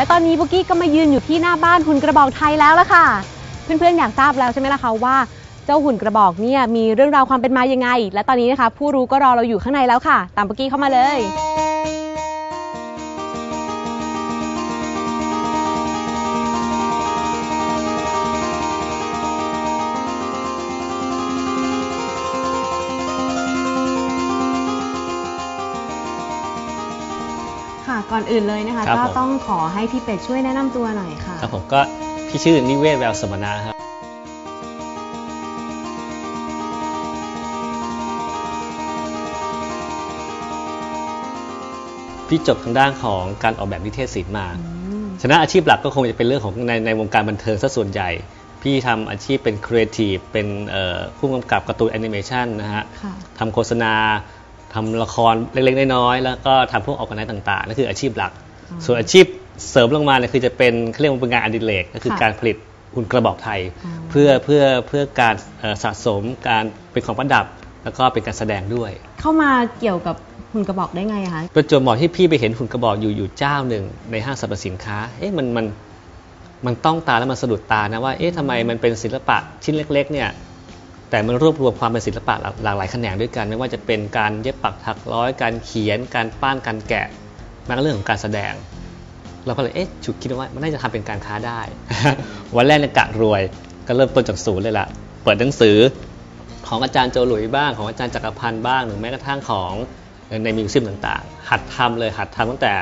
และตอนนี้บุกี้ก็มายืนอยู่ที่หน้าบ้านหุ่นกระบอกไทยแล้วล่ะค่ะ เพื่อนๆอยากทราบแล้วใช่ไหมล่ะคะว่าเจ้าหุ่นกระบอกเนี่ยมีเรื่องราวความเป็นมายังไง และตอนนี้นะคะ ผู้รู้ก็รอเราอยู่ข้างในแล้วค่ะ ตามบุกี้เข้ามาเลย ก่อนอื่นเลยนะคะ ครับก็ผม ต้องขอให้พี่เป็ดช่วยแนะนำตัวหน่อยค่ะ ครับผมก็พี่ชื่อนิเวศแววสมณะครับ พี่จบทางด้านของการออกแบบนิเทศศิลป์มา อืมฉะนั้นอาชีพหลักก็คงจะเป็นเรื่องของในในวงการบันเทิงซะส่วนใหญ่ พี่ทำอาชีพเป็นครีเอทีฟเป็นเอ่อผู้กำกับการ์ตูนแอนิเมชันนะฮะ ค่ะ ทำโฆษณา ทำละครเล็กๆน้อยๆแล้วก็ทำพวกออกกำลังต่างๆนั่นคืออาชีพหลักอ๋อส่วนอาชีพเสริมลงมาเนี่ยคือจะเป็นเขาเรียกว่าเป็นงานอดิเรกก็คือค่ะการผลิตหุ่นกระบอกไทยอ๋อเพื่อเพื่อเพื่อการเอ่อสะสมการเป็นของประดับ แล้วก็เป็นการแสดงด้วย เข้ามาเกี่ยวกับหุ่นกระบอกได้ไงอะคะประจวบเหมาะที่พี่ไปเห็นหุ่นกระบอกอยู่อยู่เจ้าหนึ่งในห้างสรรพสินค้าเอ๊ะมันมันมันต้องตาแล้วมันสะดุดตานะว่าเอ๊ะทำไมมันเป็นศิลปะชิ้นเล็ก ๆ เนี่ย แต่มันรวบรวมความเป็นศิลปะหลากหลายแขนงด้วยกัน ไม่ว่าจะเป็นการเย็บปักถักร้อย การเขียน การปั้นการแกะแม้กระทั่งเรื่องของการแสดง เราก็เลยเอ๊ะฉุกคิดว่ามันน่าจะทำเป็นการค้าได้ วันแรกเนี่ยกะรวยก็เริ่มต้นจากศูนย์เลยล่ะ เปิดหนังสือของอาจารย์โจหลุยบ้างของอาจารย์จักรพันธ์บ้างหรือแม้กระทั่งของในมิวเซียมต่างๆ หัดทำเลยหัดทำตั้งแต่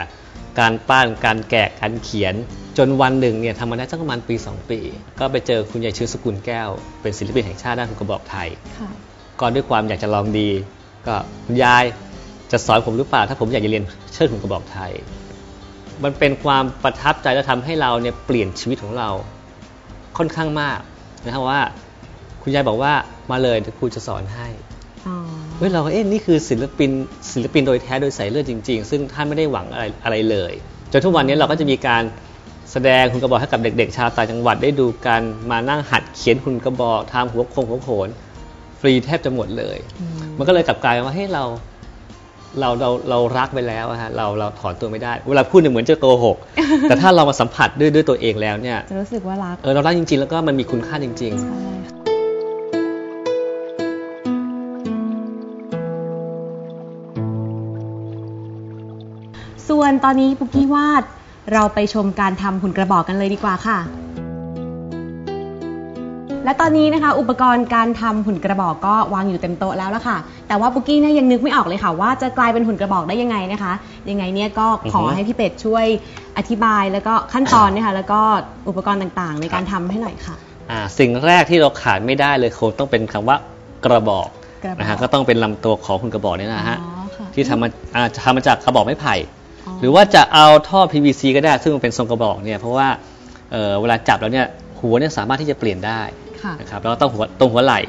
การปั้นการแกะการเขียน จนวันหนึ่งเนี่ยทำมาได้สักประมาณปี 2 ปี ก็ไปเจอคุณยายชื่อสกุลแก้ว เป็นศิลปินแห่งชาติด้านหุ่นกระบอกไทยค่ะก็ด้วยความอยากจะลองดี ก็คุณยายจะสอนผมหรือเปล่า ถ้าผมอยากจะเรียนเชิดหุ่นกระบอกไทย มันเป็นความประทับใจและทำให้เราเนี่ยเปลี่ยนชีวิตของเราค่อนข้างมากนะครับว่า คุณยายบอกว่ามาเลยเดี๋ยวครูจะสอนให้อ๋อ เฮ้ยเราก็เอ๊ะนี่คือศิลปินศิลปินโดยแท้โดยใส่เลือดจริง ๆ ซึ่งท่านไม่ได้หวังอะไรอะไรเลยจนทุกวันนี้เราก็จะมีการแสดงคุณกระบอกให้กับเด็ก ๆ ชาวต่างจังหวัดได้ดูกันมานั่งหัดเขียนคุณกระบอกทำหัวโคงหัวโขนฟรีแทบจะหมดเลยอืมมันก็เลยกลับกลายเป็นว่าเฮ้ยเราเราเราเรารักไปแล้วอะฮะเราเราถอนตัวไม่ได้ เวลาพูดเนี่ยเหมือนจะโกหก แต่ถ้าเรามาสัมผัสด้วยด้วยตัวเองแล้วเนี่ยจะรู้สึกว่ารักเออเรารักจริง ๆ แล้วก็มันมีคุณค่าจริง ๆ ส่วนตอนนี้ปุกกี้วาดเราไปชมการทำหุ่นกระบอกกันเลยดีกว่าค่ะ และตอนนี้นะคะ อุปกรณ์การทำหุ่นกระบอกก็วางอยู่เต็มโต๊ะแล้วละค่ะ แต่ว่าปุกกี้เนี่ยยังนึกไม่ออกเลยค่ะ ว่าจะกลายเป็นหุ่นกระบอกได้ยังไงนะคะ ยังไงเนี่ยก็ขออือฮึให้พี่เป็ดช่วยอธิบายแล้วก็ขั้นตอนนะคะแล้วก็อุปกรณ์ต่างๆ ในการทำให้หน่อยค่ะอ่าสิ่งแรกที่เราขาดไม่ได้เลยคงต้องเป็นคำว่ากระบอกกระบอก นะฮะก็ต้องเป็นลำตัวของคุณกระบอกเนี่ยนะฮะอ๋อค่ะ ที่ทำมาอ่าทำมาจากกระบอกไม้ไผ่อ๋อ หรือว่าจะเอาท่อ PVC ก็ได้ ซึ่งมันเป็นทรงกระบอกเนี่ยเพราะว่าเอ่อเวลาจับแล้วเนี่ยหัวเนี่ยสามารถที่จะเปลี่ยนได้ค่ะนะครับแล้วก็ต้องหัวตรงหัวไหล่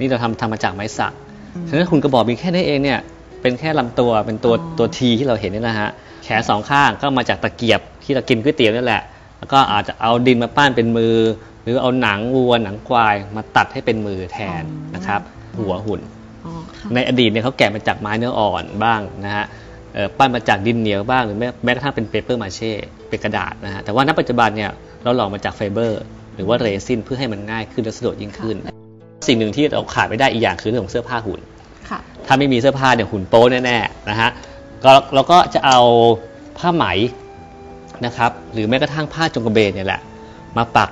นี่เราทำทำมาจากไม้สักอืมฉะนั้นคุณกระบอกมีแค่นี้เองเนี่ยเป็นแค่ลำตัวเป็นตัวอ๋อตัวทีที่เราเห็นเนี่ยนะฮะแขนสองข้างก็มาจากตะเกียบที่เรากินก๋วยเตี๋ยวนี่แหละ แล้วก็อาจจะเอาดินมาปั้นเป็นมือ หรือเอาหนังวัวหนังควายมาตัดให้เป็นมือแทนนะครับ หัวหุ่นอ๋อค่ะในอดีตเนี่ยเขาแกะมาจากไม้เนื้ออ่อนบ้างนะฮะเอ่อ ปั้นมาจากดินเหนียวบ้างหรือแม้แม้กระทั่งเป็นเปเปอร์มาเช่เป็นกระดาษนะฮะแต่ว่าณปัจจุบันเนี่ยเราหล่อมาจากไฟเบอร์หรือว่าเรซินเพื่อให้มันง่ายขึ้นและสะดวกยิ่งขึ้น สิ่งหนึ่งที่เราขาดไม่ได้อีกอย่างคือเรื่องของเสื้อผ้าหุ่นค่ะถ้าไม่มีเสื้อผ้าเนี่ยหุ่นโป๊แน่ๆนะฮะก็เราก็จะเอาผ้าไหมนะครับหรือแม้กระทั่งผ้าจงกระเบนเนี่ยแหละมาปัก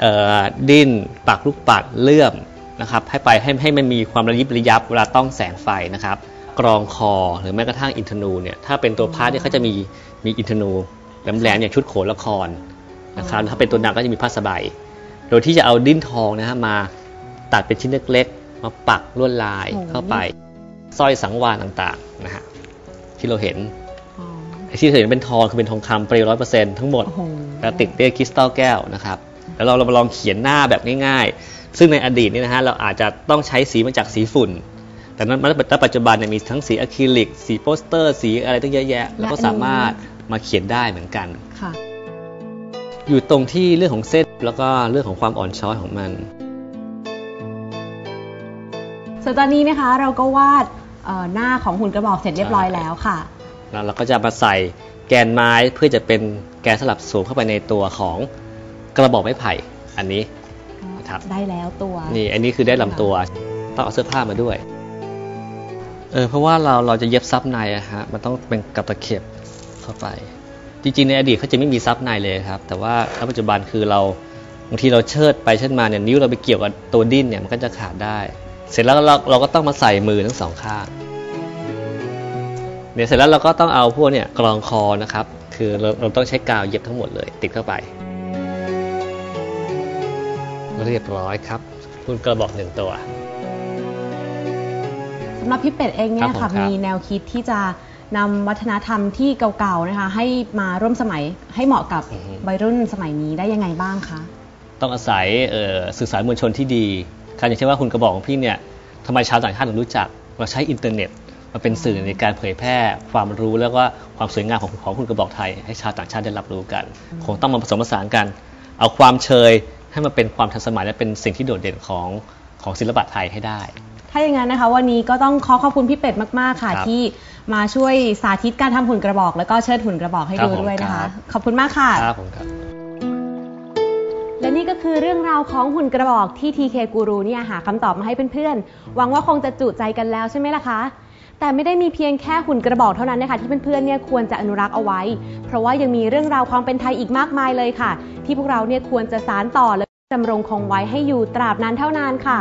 เอ่อดิ้นปักลูกปัดเลื่อมนะครับให้ไปให้ให้มันมีความระยิบระยับเวลาต้องแสงไฟนะครับ กรองคอหรือแม้กระทั่งอินทนูเนี่ยถ้าเป็นตัวพาร์ทเนี่ยเขาจะมีมีอินทนูแหลมๆอย่างชุดโขนละครนะครับถ้าเป็นตัวหนักก็จะมีผ้าสบายโดยที่จะเอาดิ้นทองนะฮะมาตัดเป็นชิ้นเล็กๆ มาปักลวดลายโอ้เข้าไปสร้อยสังวานต่างๆนะฮะที่เราเห็นอ๋อไอ้ที่เราเห็นเป็นทองคือเป็นทองคำเปลวร้อยเปอร์เซ็นต์ทั้งหมดโอ้โหแล้วติดด้วยคริสตัลแก้วนะครับแล้วเราเรามาลองเขียนหน้าแบบง่ายๆ ซึ่งในอดีตเนี่ยนะฮะเราอาจจะต้องใช้สีมาจากสีฝุ่น แต่นั้นณปัจจุบันเนี่ยมีทั้งสีอะคริลิก สีโปสเตอร์ สีอะไรตั้งเยอะแยะ แล้วก็สามารถมาเขียนได้เหมือนกันค่ะอยู่ตรงที่เรื่องของเส้นแล้วก็เรื่องของความอ่อนช้อยของมันส่วนตอนนี้นะคะเราก็วาดเอ่อหน้าของหุ่นกระบอกเสร็จเรียบร้อยแล้วค่ะ แล้วเราก็จะมาใส่แกนไม้เพื่อจะเป็นแกนสลับสูงเข้าไปในตัวของกระบอกไม้ไผ่อันนี้ครับได้แล้วตัว นี่อันนี้คือได้ลำตัวต้องเอาเสื้อผ้ามาด้วย เออเพราะว่าเราเราจะเย็บซับในอะฮะมันต้องเป็นกับตะเข็บเข้าไป จริงๆ ในอดีตเขาจะไม่มีซับในเลยครับ แต่ว่าณปัจจุบันคือเราบางทีเราเชิดไปเชิดมาเนี่ยนิ้วเราไปเกี่ยวกับตัวดิ้นเนี่ยมันก็จะขาดได้ เสร็จแล้วเราเราก็ต้องมาใส่มือทั้งสองข้างเนี่ยเสร็จแล้วเราก็ต้องเอาพวกเนี่ยกรองคอนะครับ คือเราเราต้องใช้กาวเย็บทั้งหมดเลย ติดเข้าไป เรียบร้อยครับคุณกระบอกหนึ่งตัว สำหรับพี่เป็ดเองเนี่ยครับผมค่ะครับ มีแนวคิดที่จะนำวัฒนธรรมที่เก่าๆนะคะ ให้มาร่วมสมัยให้เหมาะกับวัยรุ่นสมัยนี้ได้ยังไงบ้างคะ ต้องอาศัยเอ่อสื่อสารมวลชนที่ดีการอย่างเช่นว่าคุณกระบอกของพี่เนี่ยทำไมชาวต่างชาติถึงรู้จัก เราใช้อินเทอร์เน็ตมาเป็นสื่อในการเผยแพร่ ความรู้แล้วก็ความสวยงามของของคุณกระบอกไทย ให้ชาวต่างชาติได้รับรู้กัน คงต้องมาผสมผสานกัน เอาความเชยให้มาเป็นความทันสมัยและเป็นสิ่งที่โดดเด่นของของศิลปะไทยให้ได้ ถ้าอย่างนั้นนะคะ วันนี้ก็ต้องขอขอบคุณพี่เป็ดมากๆค่ะ ครับที่มาช่วยสาธิตการทำหุ่นกระบอก แล้วก็เชิดหุ่นกระบอกให้ครับดูผมด้วยนะครัคะบขอบคุณมากค่ะ ครับผมครับ และนี่ก็คือเรื่องราวของหุ่นกระบอกที่ TK Guru เนี่ยหาคำตอบมาให้เพื่อนๆ หวังว่าคงจะจุใจกันแล้วใช่ไหมล่ะคะ แต่ไม่ได้มีเพียงแค่หุ่นกระบอกเท่านั้นนะคะที่เพื่อนๆ เนี่ยควรจะอนุรักษ์เอาไว้ เพราะว่ายังมีเรื่องราวความเป็นไทยอีกมากมายเลยค่ะ ที่พวกเราเนี่ยควรจะสานต่อและดำรงคงไว้ให้อยู่ตราบนานเท่านานค่ะ